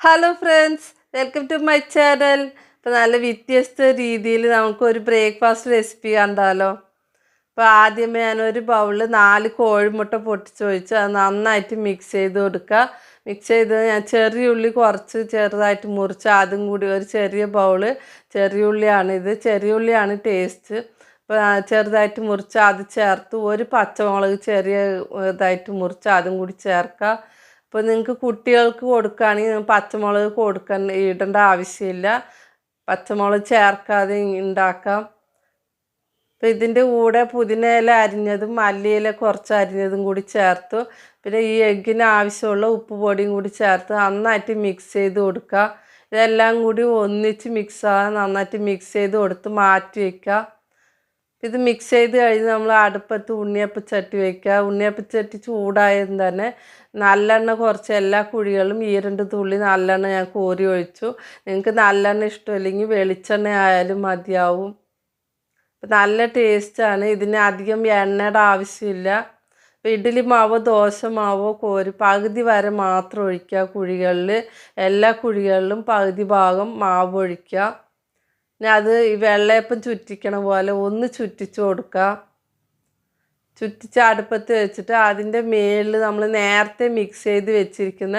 Hello friends welcome to my channel ഇപ്പോൾ നല്ല വ്യത്യസ്ത രീതിയിൽ നമുക്കൊരു ബ്രേക്ക്ഫാസ്റ്റ് റെസിപ്പി കണ്ടാലോ. അപ്പോൾ ആദ്യമേ ഞാനൊരു ബൗളിൽ നാല് കോഴിമുട്ട പൊട്ടിച്ച് ഒഴിച്ച് അത് നന്നായിട്ട് മിക്സ് ചെയ്ത് കൊടുക്കുക. മിക്സ് ചെയ്ത് ഞാൻ ചെറിയ ഉള്ളി കുറച്ച് ചെറുതായിട്ട് മുറിച്ച് അതും കൂടി ഒരു ചെറിയ ബൗൾ ചെറിയ ഉള്ളിയാണ് ഇത്. ചെറിയ ഉള്ളിയാണ് ടേസ്റ്റ് അപ്പോൾ ചെറുതായിട്ട് മുറിച്ച് അത് ചേർത്ത് ഒരു പച്ചമുളക് ചെറിയ ഇതായിട്ട് മുറിച്ച് അതും കൂടി ചേർക്കുക. ഇപ്പോൾ നിങ്ങൾക്ക് കുട്ടികൾക്ക് കൊടുക്കുകയാണെങ്കിൽ പച്ചമുളക് കൊടുക്കാൻ ഇടേണ്ട ആവശ്യമില്ല. പച്ചമുളക് ചേർക്കാതെ ഉണ്ടാക്കാം അപ്പോൾ ഇതിന്റെ കൂടെ പുതിന ഇല അരിഞ്ഞതും മല്ലിയില കുറച്ച് അരിഞ്ഞതും കൂടി ചേർത്തു. പിന്നെ ഈ എഗ്ഗിന് ആവശ്യമുള്ള ഉപ്പ് പൊടിയും കൂടി ചേർത്ത് നന്നായിട്ട് മിക്സ് ചെയ്ത് കൊടുക്കുക. ഇതെല്ലാം കൂടി ഒന്നിച്ച് മിക്സ് ആകാൻ നന്നായിട്ട് മിക്സ് ചെയ്ത് കൊടുത്ത് മാറ്റി വയ്ക്കുക ഇത് മിക്സ് ചെയ്ത് കഴിഞ്ഞ് നമ്മൾ അടുപ്പത്ത് ഉണ്ണിയപ്പച്ചട്ടി വയ്ക്കുക ഉണ്ണിയപ്പച്ചട്ടി ചൂടായതും തന്നെ നല്ലെണ്ണ കുറച്ച് എല്ലാ കുഴികളും ഈ രണ്ട് തുള്ളി നല്ലെണ്ണ ഞാൻ കോരി ഒഴിച്ചു. നിങ്ങൾക്ക് നല്ലെണ്ണ ഇഷ്ടമില്ലെങ്കിൽ വെളിച്ചെണ്ണ ആയാലും മതിയാവും. നല്ല ടേസ്റ്റാണ് ഇതിന് അധികം എണ്ണയുടെ ആവശ്യമില്ല. ഇഡ്ഡലി മാവോ ദോശ മാവോ കോരി പകുതി വരെ മാത്രം ഒഴിക്കുക കുഴികളിൽ എല്ലാ കുഴികളിലും പകുതി ഭാഗം മാവ് ഒഴിക്കുക. പിന്നെ അത് ഈ വെള്ളയപ്പം ചുറ്റിക്കണ പോലെ ഒന്ന് ചുറ്റിച്ച് കൊടുക്കുക ചുറ്റിച്ച് അടുപ്പത്ത് വെച്ചിട്ട് അതിന്റെ മേളിൽ നമ്മൾ നേരത്തെ മിക്സ് ചെയ്ത് വെച്ചിരിക്കുന്ന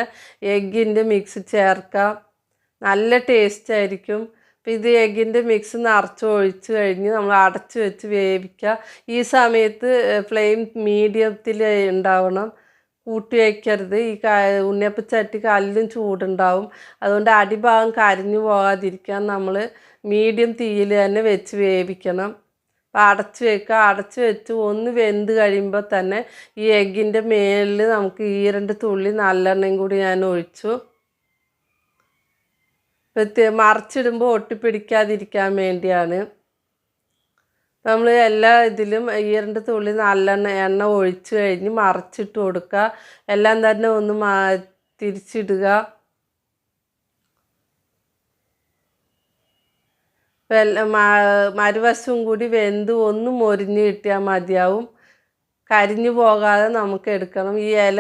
എഗ്ഗിന്റെ മിക്സ് ചേർക്കാം. നല്ല ടേസ്റ്റ് ആയിരിക്കും. അപ്പോൾ ഇത് എഗ്ഗിന്റെ മിക്സ് നിറച്ച് ഒഴിച്ച് കഴിഞ്ഞ് നമ്മൾ അടച്ച് വെച്ച് വേവിക്കുക ഈ സമയത്ത് ഫ്ലെയിം മീഡിയത്തിൽ ഉണ്ടാവണം. കൂട്ടി വയ്ക്കരുത് ഈ ഉണ്ണിയപ്പച്ചട്ടി കല്ലും ചൂടുണ്ടാവും. അതുകൊണ്ട് അടിഭാഗം കരിഞ്ഞു പോകാതിരിക്കാൻ നമ്മൾ മീഡിയം തീയിൽ തന്നെ വെച്ച് വേവിക്കണം. അപ്പോൾ അടച്ച് വെക്കുക അടച്ച് വെച്ച് ഒന്ന് വെന്ത് കഴിയുമ്പോൾ തന്നെ ഈ എഗ്ഗിന്റെ മേളിൽ നമുക്ക് ഈ രണ്ട് തുള്ളി നല്ലെണ്ണയും കൂടി ഞാൻ ഒഴിച്ചു. മറിച്ചിടുമ്പോൾ ഒട്ടിപ്പിടിക്കാതിരിക്കാൻ വേണ്ടിയാണ്. നമ്മൾ എല്ലാ ഇതിലും ഈ രണ്ട് തുള്ളി നല്ലെണ്ണ എണ്ണ ഒഴിച്ച് കഴിഞ്ഞ് മറച്ചിട്ട് കൊടുക്കുക. എല്ലാം തന്നെ ഒന്ന് മാ തിരിച്ചിടുക. മരുവശവും കൂടി വെന്ത് ഒന്ന് മൊരിഞ്ഞ് കിട്ടിയാൽ മതിയാവും. കരിഞ്ഞു പോകാതെ നമുക്ക് എടുക്കണം. ഈ ഇല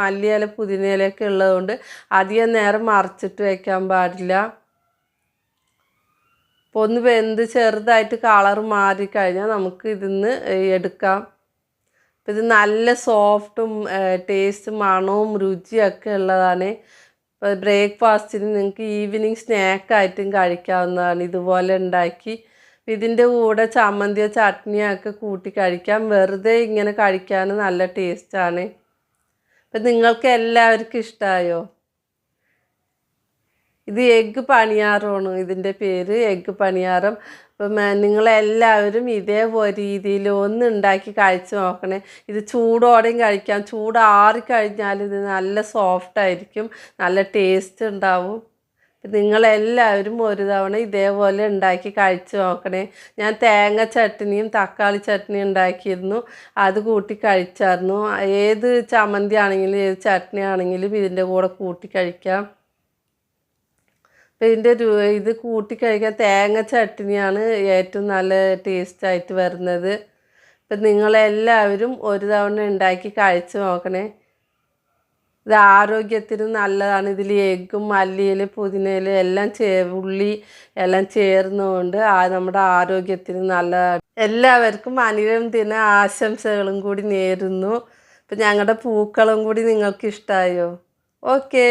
മല്ലി ഇല പുതിന ഇലയൊക്കെ ഉള്ളതുകൊണ്ട് അധികം നേരം മറച്ചിട്ട് വയ്ക്കാൻ പാടില്ല. അപ്പോൾ ഒന്ന് വെന്ത് ചെറുതായിട്ട് കളർ മാറിക്കഴിഞ്ഞാൽ നമുക്ക് ഇതിന്ന് എടുക്കാം. അപ്പോൾ ഇത് നല്ല സോഫ്റ്റും ടേസ്റ്റ് മണവും രുചിയൊക്കെ ഉള്ളതാണ്. ഇപ്പോൾ ബ്രേക്ക്ഫാസ്റ്റിന് നിങ്ങൾക്ക് ഈവനിങ് സ്നാക്കായിട്ടും കഴിക്കാവുന്നതാണ്. ഇതുപോലെ ഉണ്ടാക്കി ഇതിന്റെ കൂടെ ചമ്മന്തിയോ ചട്നിയോ ഒക്കെ കൂട്ടി കഴിക്കാം. വെറുതെ ഇങ്ങനെ കഴിക്കാൻ നല്ല ടേസ്റ്റാണ് അപ്പം നിങ്ങൾക്ക് എല്ലാവർക്കും ഇഷ്ടമായോ ഇത് എഗ്ഗ് പണിയാറമാണ് ഇതിന്റെ പേര് എഗ്ഗ് പണിയാറം. അപ്പം നിങ്ങളെല്ലാവരും ഇതേപോലെ രീതിയിൽ ഒന്ന് ഉണ്ടാക്കി കഴിച്ച് നോക്കണേ. ഇത് ചൂടോടെയും കഴിക്കാം. ചൂടാറി കഴിഞ്ഞാൽ ഇത് നല്ല സോഫ്റ്റ് ആയിരിക്കും. നല്ല ടേസ്റ്റ് ഉണ്ടാവും. നിങ്ങളെല്ലാവരും ഒരു തവണ ഇതേപോലെ ഉണ്ടാക്കി കഴിച്ച് നോക്കണേ. ഞാൻ തേങ്ങ ചട്നിയും തക്കാളി ചട്നിയും ഉണ്ടാക്കിയിരുന്നു. അത് കൂട്ടി കഴിച്ചായിരുന്നു. ഏത് ചമ്മന്തി ആണെങ്കിലും ഏത് ചട്നി ആണെങ്കിലും ഇതിന്റെ കൂടെ കൂട്ടി കഴിക്കാം. അപ്പം ഇതിന്റെ ഇത് കൂട്ടി കഴിക്കാൻ തേങ്ങ ചട്ടിനിയാണ് ഏറ്റവും നല്ല ടേസ്റ്റായിട്ട് വരുന്നത്. അപ്പം നിങ്ങളെല്ലാവരും ഒരു തവണ ഉണ്ടാക്കി കഴിച്ച് നോക്കണേ. ഇത് ആരോഗ്യത്തിന് നല്ലതാണ്. ഇതിൽ എഗ്ഗും മല്ലിയിൽ പുതിനയിൽ എല്ലാം ചേ ഉള്ളി എല്ലാം ചേർന്നുകൊണ്ട് ആ നമ്മുടെ ആരോഗ്യത്തിന് നല്ലതാണ് എല്ലാവർക്കും അനിരം ദിന ആശംസകളും കൂടി നേരുന്നു. അപ്പം ഞങ്ങളുടെ പൂക്കളും കൂടി നിങ്ങൾക്ക് ഇഷ്ടമായോ ഓക്കേ.